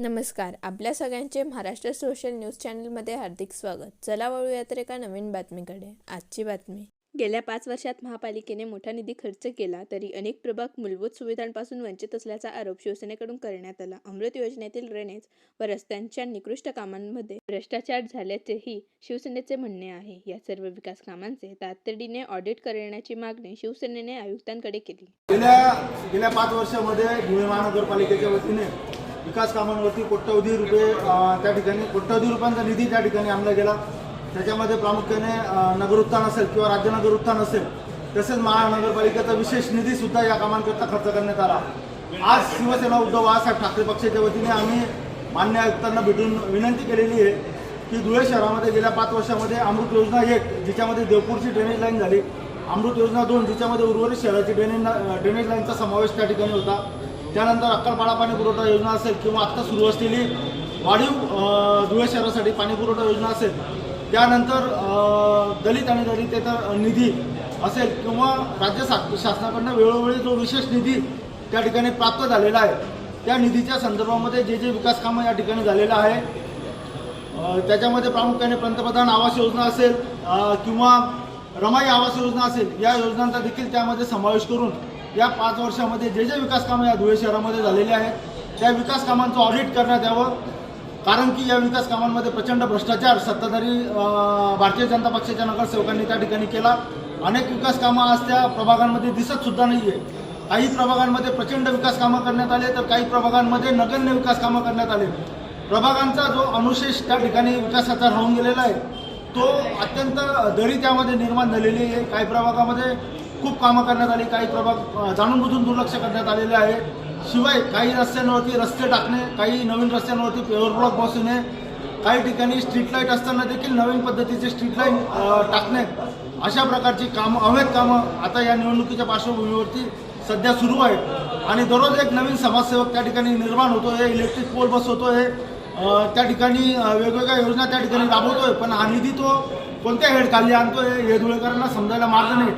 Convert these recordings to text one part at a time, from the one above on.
नमस्कार. आपल्या सगळ्यांचे महाराष्ट्र सोशल न्यूज चॅनलमध्ये हार्दिक स्वागत. चला वळूया तर एका नवीन बातमीकडे. आजची बातमी. गेल्या पाच वर्षात महापालिकेने मोठा निधी खर्च केला तरी अनेक प्रभाग मूलभूत सुविधांपासून वंचित असल्याचा आरोप शिवसेनेकडून करण्यात आला. अमृत योजनेतील ड्रेनेज व रस्त्यांच्या निकृष्ट कामांमध्ये भ्रष्टाचार झाल्याचेही शिवसेनेचे म्हणणे आहे. या सर्व विकास कामांचे तातडीने ऑडिट करण्याची मागणी शिवसेनेने आयुक्तांकडे केली. गेल्या गेल्या पाच वर्षामध्ये धुळे महानगरपालिकेच्या वतीने विकास कामांवरती कोट्यवधी रुपये त्या ठिकाणी कोट्यवधी रुपयांचा निधी त्या ठिकाणी आणला गेला. त्याच्यामध्ये प्रामुख्याने नगरोत्थान असेल किंवा राज्य नगरोत्थान असेल तसेच महानगरपालिकेचा विशेष निधी सुद्धा या कामांकरता खर्च करण्यात आला. आज शिवसेना उद्धव बाळासाहेब ठाकरे पक्षाच्या वतीने आम्ही मान्य आयुक्तांना भेटून विनंती केलेली आहे की धुळे शहरामध्ये गेल्या पाच वर्षामध्ये अमृत योजना एक जिच्यामध्ये देवपूरची ड्रेनेज लाईन झाली. अमृत योजना दोन जिच्यामध्ये उर्वरित शहराची ड्रेनेज ड्रेनेज लाईनचा समावेश त्या ठिकाणी होता. त्यानंतर अक्कलपाडा पाणी पुरवठा योजना असेल किंवा आत्ता सुरू असलेली वाढीव धुळे शहरासाठी पाणी पुरवठा योजना असेल त्यानंतर दलित आणि दलितेतर निधी असेल किंवा राज्य शा- शासनाकडनं वेळोवेळी जो विशेष निधी त्या ठिकाणी प्राप्त झालेला आहे त्या निधीच्या संदर्भामध्ये जे जे विकास कामं या ठिकाणी झालेलं आहे त्याच्यामध्ये प्रामुख्याने पंतप्रधान आवास योजना असेल किंवा रमाई आवास योजना असेल या योजनांचा देखील त्यामध्ये समावेश करून या पाच वर्षामध्ये जे जे विकास कामं या धुळे शहरामध्ये झालेले आहेत त्या विकास कामांचं ऑडिट करण्यात यावं. कारण की या विकास कामांमध्ये प्रचंड भ्रष्टाचार सत्ताधारी भारतीय जनता पक्षाच्या नगरसेवकांनी त्या ठिकाणी केला. अनेक विकास कामं आज त्या प्रभागांमध्ये दिसत सुद्धा नाही आहे काही प्रभागांमध्ये प्रचंड विकास कामं करण्यात आले तर काही प्रभागांमध्ये नगण्य विकास कामं करण्यात आले. प्रभागांचा जो अनुशेष त्या ठिकाणी विकासाचा राहून गेलेला आहे तो अत्यंत दरी त्यामध्ये निर्माण झालेली आहे. काही प्रभागामध्ये खूप कामं करण्यात आली काही प्रभाग अ, जाणूनबुजून दुर्लक्ष करण्यात आलेले आहे. शिवाय काही रस्त्यांवरती रस्ते टाकणे काही नवीन रस्त्यांवरती पेवर ब्लॉक बसवणे काही ठिकाणी स्ट्रीट लाइट असताना देखील नवीन पद्धतीचे स्ट्रीट लाइट टाकणे अशा प्रकारची कामं अवैध कामं आता या निवडणुकीच्या पार्श्वभूमीवरती सध्या सुरू आहेत. आणि दररोज एक नवीन समाजसेवक त्या ठिकाणी निर्माण होतो आहे इलेक्ट्रिक पोल बसवतो आहे त्या ठिकाणी वेगवेगळ्या योजना त्या ठिकाणी राबवतोय पण हा निधी तो कोणत्या हेड खाली आणतोय हे धुळेकरांना समजायला मार्ग नाही.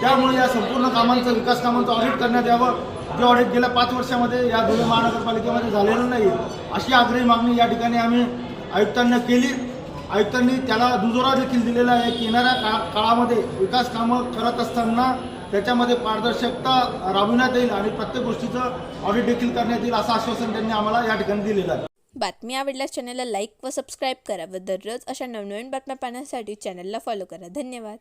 त्यामुळे या संपूर्ण कामांचं विकास कामांचं ऑडिट करण्यात यावं. जे ऑडिट गेल्या पाच वर्षामध्ये या धुळे महानगरपालिकेमध्ये झालेलं नाही अशी आग्रही मागणी या ठिकाणी आम्ही आयुक्तांना केली. आयुक्तांनी त्याला दुजोरा देखील दिलेला आहे की येणाऱ्या काळा काळामध्ये विकास कामं करत असताना त्याच्यामध्ये पारदर्शकता राबविण्यात येईल आणि प्रत्येक गोष्टीचं ऑडिट देखील करण्यात येईल असं आश्वासन त्यांनी आम्हाला या ठिकाणी दिलेलं आहे. बातमी आवडल्यास चॅनलला लाईक व सबस्क्राईब करा व दररोज अशा नवनवीन बातम्या पाहण्यासाठी चॅनलला फॉलो करा. धन्यवाद.